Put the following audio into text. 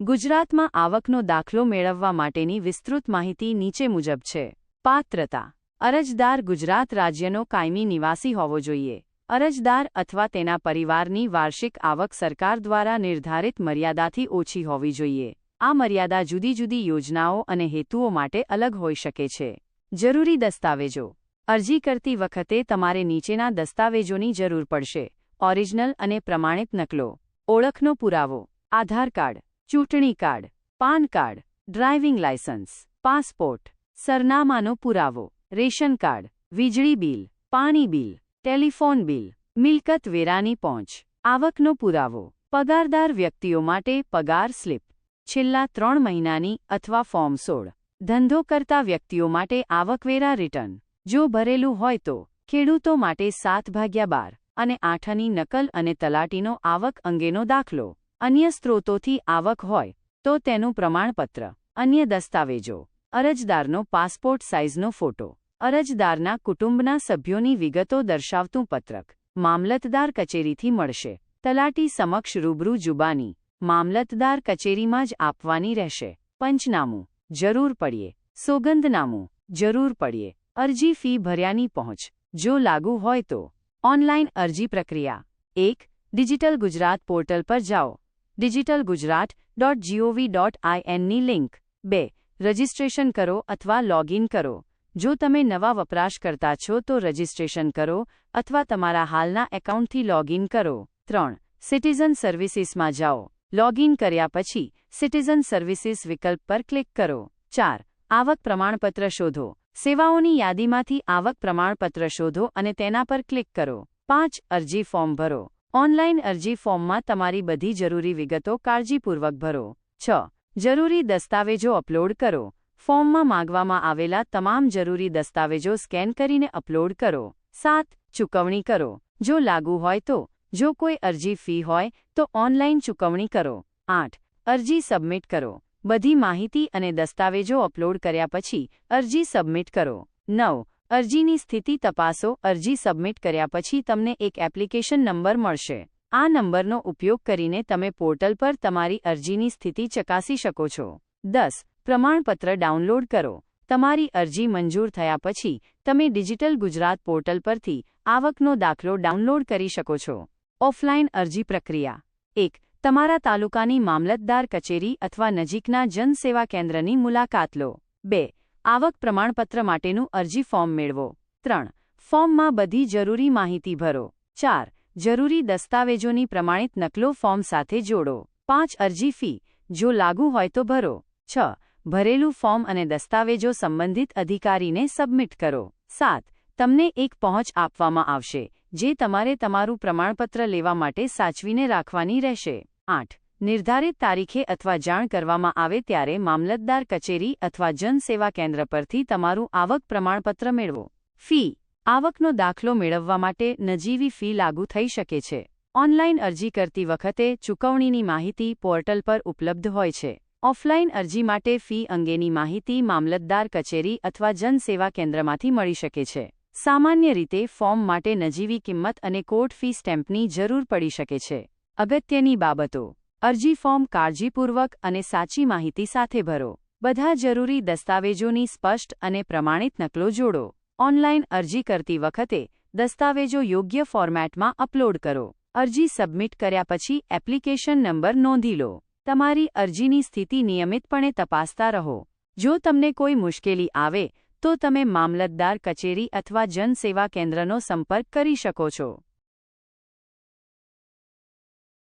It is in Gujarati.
ગુજરાતમાં આવકનો દાખલો મેળવવા માટેની વિસ્તૃત માહિતી નીચે મુજબ છે. પાત્રતા. અરજદાર ગુજરાત રાજ્યનો કાયમી નિવાસી હોવો જોઈએ. અરજદાર અથવા તેના પરિવારની વાર્ષિક આવક સરકાર દ્વારા નિર્ધારિત મર્યાદાથી ઓછી હોવી જોઈએ. આ મર્યાદા જુદી જુદી યોજનાઓ અને હેતુઓ માટે અલગ હોઈ શકે છે. જરૂરી દસ્તાવેજો. અરજી કરતી વખતે તમારે નીચેના દસ્તાવેજોની જરૂર પડશે. ઓરિજિનલ અને પ્રમાણિત નકલો. ઓળખનો પુરાવો. આધાર કાર્ડ. ચૂંટણી card, PAN card, driving licence passport, સરનામાનો પુરાવો, રેશન કાર્ડ, વીજળી બિલ, પાણી બિલ, ટેલિફોન બિલ, મિલકત વેરાની પહોંચ, આવકનો પુરાવો, પગારદાર વ્યક્તિઓ માટે પગાર સ્લિપ, છેલ્લા ત્રણ મહિનાની અથવા ફોર્મ સોળ, ધંધો કરતા વ્યક્તિઓ માટે આવકવેરા રિટર્ન, જો ભરેલું હોય તો, ખેડૂતો માટે સાત ભાગ્યા બાર અને આઠની નકલ અને તલાટીનો આવક અંગેનો દાખલો. અન્ય સ્ત્રોતોથી આવક હોય, તો તેનું પ્રમાણપત્ર, અન્ય દસ્તાવેજો, અરજદારનો પાસપોર્ટ સાઇઝનો ફોટો, અરજદારના કુટુંબના સભ્યોની વિગતો દર્શાવતું પત્રક, મામલતદાર કચેરીથી મળશે, તલાટી સમક્ષ રૂબરૂ જુબાની, મામલતદાર કચેરીમાં જ આપવાની રહેશે, પંચનામું, જરૂર પડીએ, સોગંદનામું, જરૂર પડીએ, અરજી ફી ભર્યાની પહોંચ, જો લાગુ હોય તો ઓનલાઇન અરજી પ્રક્રિયા, એક, ડિજિટલ ગુજરાત પોર્ટલ પર જાઓ. Digital Gujarat dot gov dot આઈએનની link. બે, રજિસ્ટ્રેશન કરો અથવા લોગિન કરો. જો તમે નવા વપરાશકર્તા છો તો રજિસ્ટ્રેશન કરો અથવા તમારા હાલના એકાઉન્ટથી લોગિન કરો. ત્રણ, સિટીઝન સર્વિસીસમાં જાઓ. લોગિન કર્યા પછી સિટીઝન સર્વિસીસ વિકલ્પ પર ક્લિક કરો. ચાર, આવક પ્રમાણપત્ર શોધો. સેવાઓની યાદીમાંથી આવક પ્રમાણપત્ર શોધો અને તેના પર ક્લિક કરો. પાંચ, અરજી ફોર્મ ભરો. ઓનલાઈન અરજી ફોર્મમાં તમારી બધી જરૂરી વિગતો કાળજીપૂર્વક ભરો. છ. જરૂરી દસ્તાવેજો અપલોડ કરો. ફોર્મમાં માંગવામાં આવેલા તમામ જરૂરી દસ્તાવેજો સ્કેન કરીને અપલોડ કરો. સાત. ચૂકવણી કરો. જો લાગુ હોય તો, જો કોઈ અરજી ફી હોય, તો ઓનલાઈન ચૂકવણી કરો. આઠ. અરજી સબમિટ કરો. બધી માહિતી અને દસ્તાવેજો અપલોડ કર્યા પછી અરજી સબમિટ કરો. નવ. અરજીની સ્થિતિ તપાસો, અરજી સબમિટ કર્યા પછી તમને એક એપ્લિકેશન નંબર મળશે. આ નંબરનો ઉપયોગ કરીને તમે પોર્ટલ પર તમારી અરજીની સ્થિતિ ચકાસી શકો છો. દસ, પ્રમાણપત્ર ડાઉનલોડ કરો. તમારી અરજી મંજૂર થયા પછી, તમે ડિજિટલ ગુજરાત પોર્ટલ પરથી આવકનો દાખલો ડાઉનલોડ કરી શકો છો. ઓફલાઈન અરજી પ્રક્રિયા. એક, તમારા તાલુકાની મામલતદાર કચેરી અથવા નજીકના જનસેવા કેન્દ્રની મુલાકાત લો. બે આવક પ્રમાણપત્ર માટેનું અરજી ફોર્મ મેળવો. ત્રણ, ફોર્મમાં બધી જરૂરી માહિતી ભરો. ચાર, જરૂરી દસ્તાવેજોની પ્રમાણિત નકલો ફોર્મ સાથે જોડો. પાંચ, અરજી ફી. જો લાગુ હોય તો ભરો. છ, ભરેલું ફોર્મ અને દસ્તાવેજો સંબંધિત અધિકારીને સબમિટ કરો. સાત, તમને એક પહોંચ આપવામાં આવશે, જે તમારે તમારું પ્રમાણપત્ર લેવા માટે સાચવીને રાખવાની રહેશે. આઠ નિર્ધારિત તારીખે અથવા જાણ કરવામાં આવે ત્યારે મામલતદાર કચેરી અથવા જનસેવા કેન્દ્ર પરથી તમારું આવક પ્રમાણપત્ર મેળવો. ફી. આવકનો દાખલો મેળવવા માટે નજીવી ફી લાગુ થઈ શકે છે. ઓનલાઇન અરજી કરતી વખતે ચૂકવણીની માહિતી પોર્ટલ પર ઉપલબ્ધ હોય છે. ઓફલાઇન અરજી માટે ફી અંગેની માહિતી મામલતદાર કચેરી અથવા જનસેવા કેન્દ્રમાંથી મળી શકે છે. સામાન્ય રીતે ફોર્મ માટે નજીવી કિંમત અને કોર્ટ ફી સ્ટેમ્પની જરૂર પડી શકે છે. અગત્યની બાબતો. અરજી ફોર્મ કાળજીપૂર્વક અને સાચી માહિતી સાથે ભરો. બધા જરૂરી દસ્તાવેજોની સ્પષ્ટ અને પ્રમાણિત નકલો જોડો. ઓનલાઇન અરજી કરતી વખતે દસ્તાવેજો યોગ્ય ફોર્મેટમાં અપલોડ કરો. અરજી સબમિટ કર્યા પછી એપ્લિકેશન નંબર નોંધી લો. તમારી અરજીની સ્થિતિ નિયમિતપણે તપાસતા રહો. જો તમને કોઈ મુશ્કેલી આવે, તો તમે મામલતદાર કચેરી અથવા જનસેવા કેન્દ્રનો સંપર્ક કરી શકો છો.